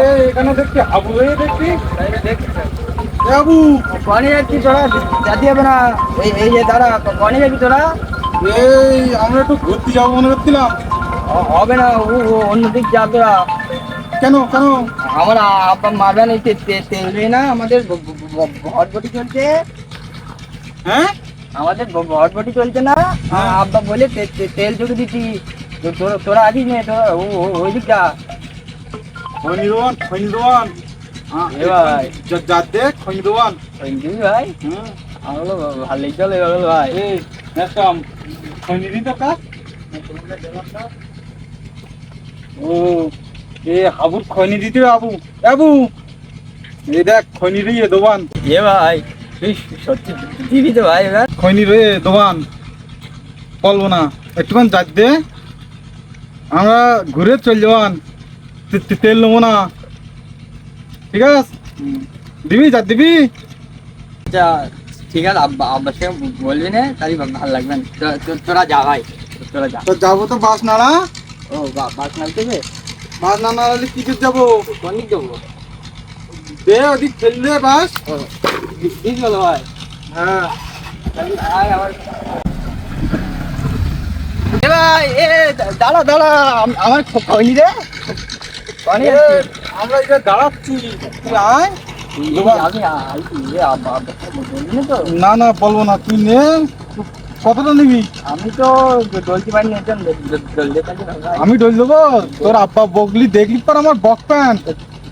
এই, এখানে দেখছি হয়ে দেখছি হাবু কনে যাচ্ছি তোরা হবে না এই এই যে দাঁড়া কনে যাবি তোরা এই আমরা একটু ঘুরতে যাব মনে করছিলাম হবে না ও অন্যদিক যা তোরা কেন কেন আমার আব্বা মারবে না তে- তে- তেল নেই না আমাদের ভটভটি চলছে হ্যাঁ আমাদের ভটভটি চলছে না। আব্বা বলে তেল চুকে দিচ্ছি তোরা- আছিস নে তোরা ওই দিকটা খৈনি দোয়ান খৈনি দোয়ান হ্যাঁ, এ ভাই। খৈনি হুম। ভালোই চলে গেল ভাই। এই তো ও এ হাবুর খৈনি দিতে হবে আবু। আবু এই দেখ খৈনি রে দোয়ান এ ভাই তুই সত্যি দিবি তো ভাই এবার। খৈনি রে দোয়ান বলব না। একটুখান আমরা ঘুরে চল যাওয়ান তেল নেব না। ঠিক আছে? দিবি যা দিবি। আচ্ছা ঠিক আছে আব্বা আব্বার সঙ্গে বলবি না? তাহলে ভালো লাগবে না। তোরা যা ভাই। তোরা যা। তো যাব তো বাস নাড়া। ও বাস নামতে হবে? বাস না নাড়ালে কি করে যাব? কোন দিক যাব? দে ওদিক ফেললে বাস। দিক গেল ভাই। হ্যাঁ। ভাই এ দাঁড়া দাঁড়া। আম- আমার খনি রে। আমরা এটা দাঁড়াচ্ছি। তুই আয় এ না না না বলব না তুই নে। কতটা নিবি? আমি তো ডলতে পারি আমি ডল দেবো? তোর আব্বা বগলি দেখলি পর আমার বক প্যান্ট।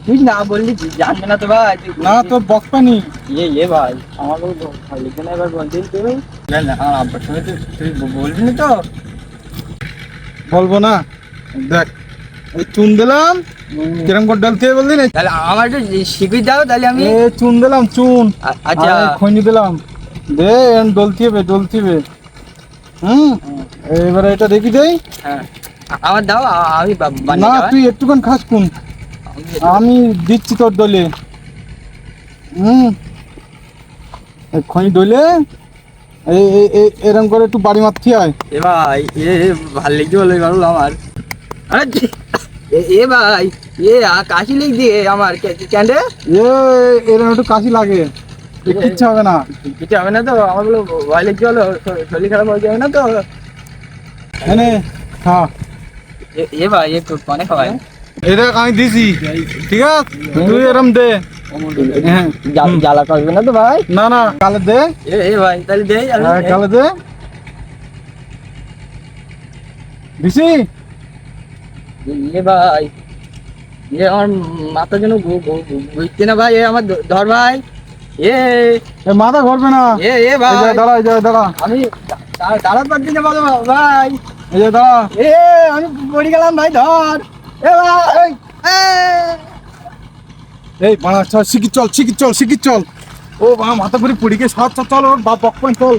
তুই না বললি জানবে না তো ভাই না তোর বক প্যানি ইয়ে ইয়ে ভাই আমার লিখে না এবার বলতে তুই না না আব্বার সঙ্গে তুই বলবি না তো? বলব না? দেখ চুন দিলাম। কিরম করে ডলতে বললি না? তাহলে আমার একটু শিখিয়ে দাও তাহলে আমি এ চুন দিলাম চুন। আচ্ছা। খৈনি দিলাম। দে এন ডলতে হবে ডলতে হবে হুম? এবারে এটা দেখি দেই। হ্যাঁ। আমার দাও আমি না তুই একটুখান খাস কোন আমি- দিচ্ছি তোর দলে। হুম? খৈনি এই এরম করে একটু বাড়ি মারতে হয়। এ ভাই এ ভালো বলে গেল আমার। আরে এ- এ ভাই এ কাশি লিখ দিয়ে আমার কেন রে এ? এরম একটু কাশি লাগে। কিচ্ছু হবে না। কিছু হবে না তো আমার বলো ভয় লিখতে হলো শরীর খারাপ হয়ে যাবে না তো? এনে হ্যাঁ এ- এ ভাই একটু অনেক হয় এই দেখ আমি দিছি। ঠিক আছে? তুই এরম দে। হ্যাঁ। জ্বালা করবে না তো ভাই? না না কালে দে। এ এ ভাই তাহলে হ্যাঁ, কালে দে। দিছি? এ ভাই এ আমার মাথা যেন ঘু- ঘু- ঘু- ঘুরছে না ভাই এ আমার ধর ভাই। এ মাথা ঘুরবে না। এ এ ভাই। দাঁড়া এই দাঁড়া। আমি দাঁড়াতে পারছি না ভালো ভাই। এই যে দাঁড়া। এ আমি পড়ে গেলাম ভাই ধর। এ ভাই এই বাড়া চল শিখি চল শিখি চল শিখি চল। ও বা মাথা করে পড়ি গে সব চল চল ওর বাপ বক চল।